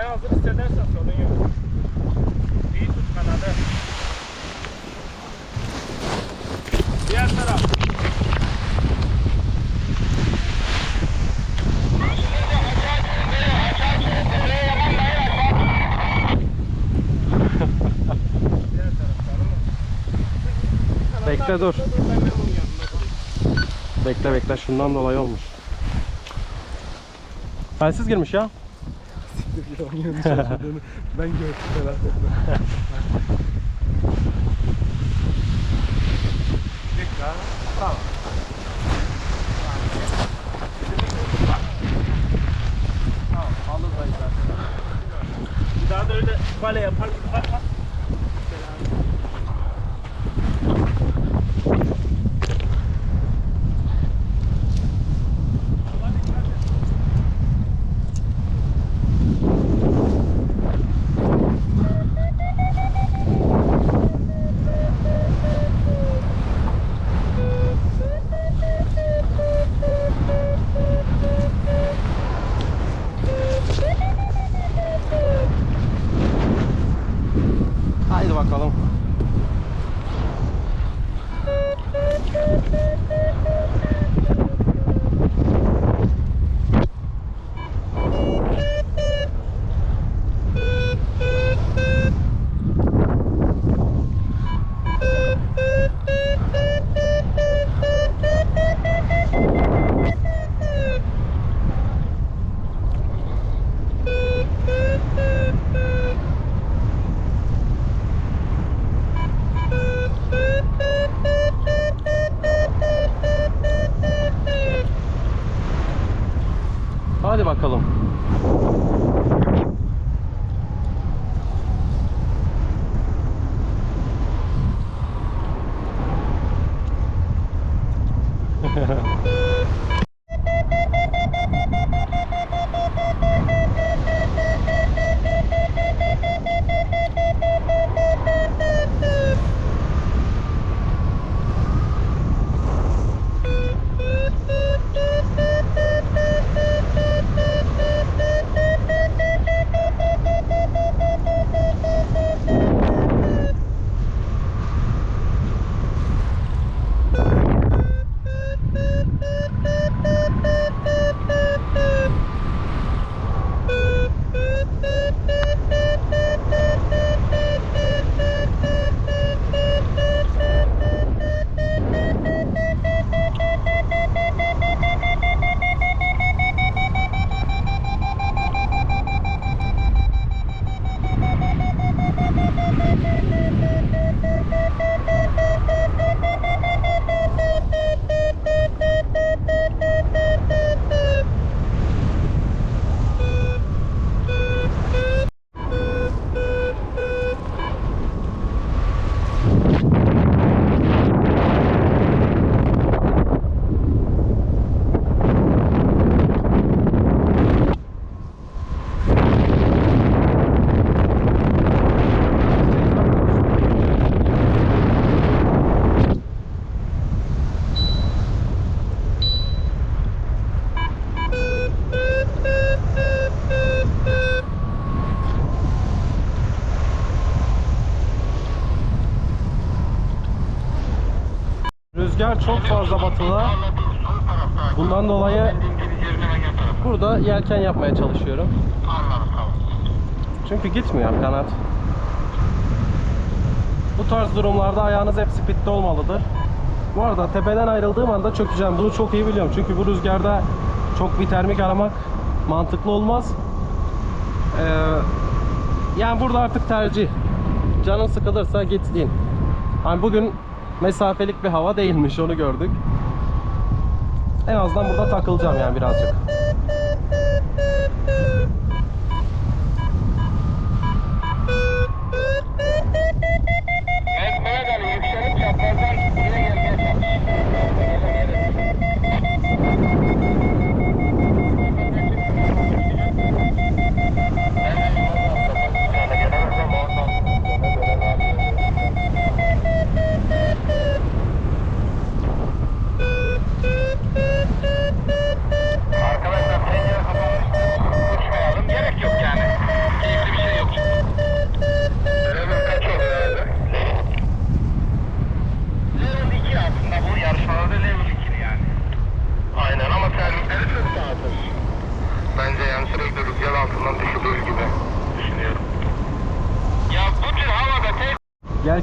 Sen hazır hissedersen sorun yok. İyi tut kanadı. Diğer taraf. Bekle dur. Bekle bekle şundan dolayı olmuş. Telsiz girmiş ya. ben gördüm merak etme. Dikkat. Tamam. Tamam, alır dayı zaten. Bir daha da öyle bale yapar gibi bakma. Bakalım. Rüzgar çok fazla batılı. Bundan dolayı burada yelken yapmaya çalışıyorum. Çünkü gitmiyor kanat. Bu tarz durumlarda ayağınız hep speedde olmalıdır. Bu arada tepeden ayrıldığım anda çökeceğim. Bunu çok iyi biliyorum. Çünkü bu rüzgarda çok bir termik aramak mantıklı olmaz. Ee, yani burada artık tercih. Canın sıkılırsa git in. Hani bugün mesafelik bir hava değilmiş onu gördük. En azından burada takılacağım yani birazcık.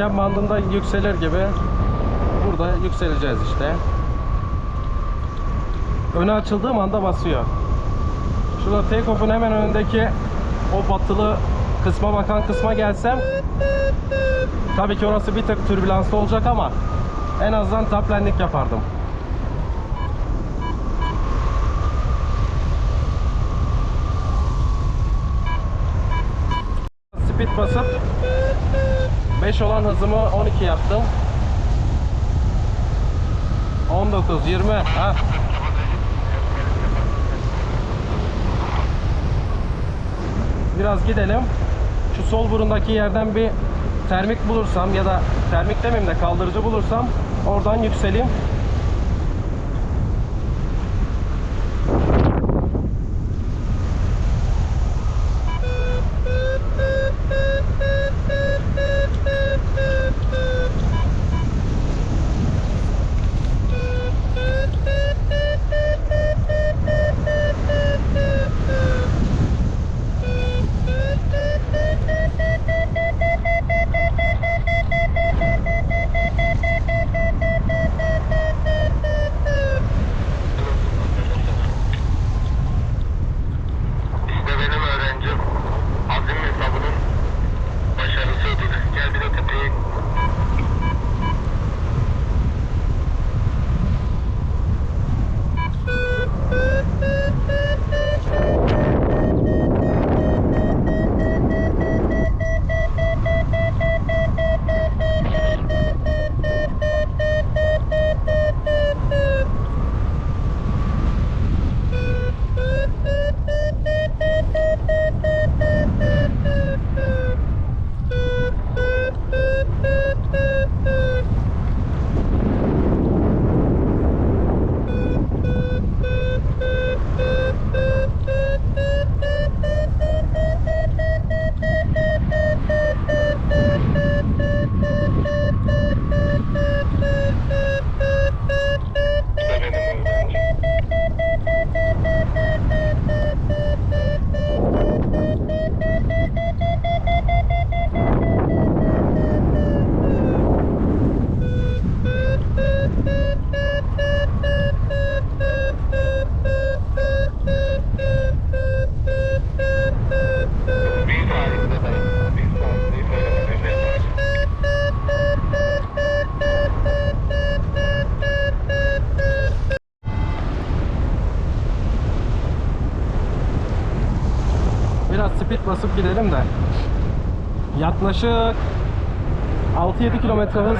Yelken bandında yükselir gibi burada yükseleceğiz işte. Öne açıldığım anda basıyor. Şurada take-off'un hemen önündeki o batılı kısma bakan kısma gelsem tabii ki orası bir tık türbülanslı olacak ama en azından top landing yapardım. Speed basıp 5 olan hızımı 12 yaptım. 19, 20. Ha. Biraz gidelim. Şu sol burundaki yerden bir termik bulursam ya da termik demeyeyim de kaldırıcı bulursam oradan yükseleyim. Basıp gidelim de. Yaklaşık 6-7 kilometre hız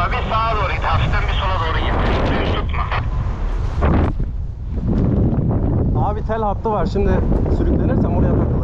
Bomba bir sağa doğru git. Hafiften bir sola doğru git. Düz tutma. Abi tel hattı var. Şimdi sürüklenirsem oraya takılırım.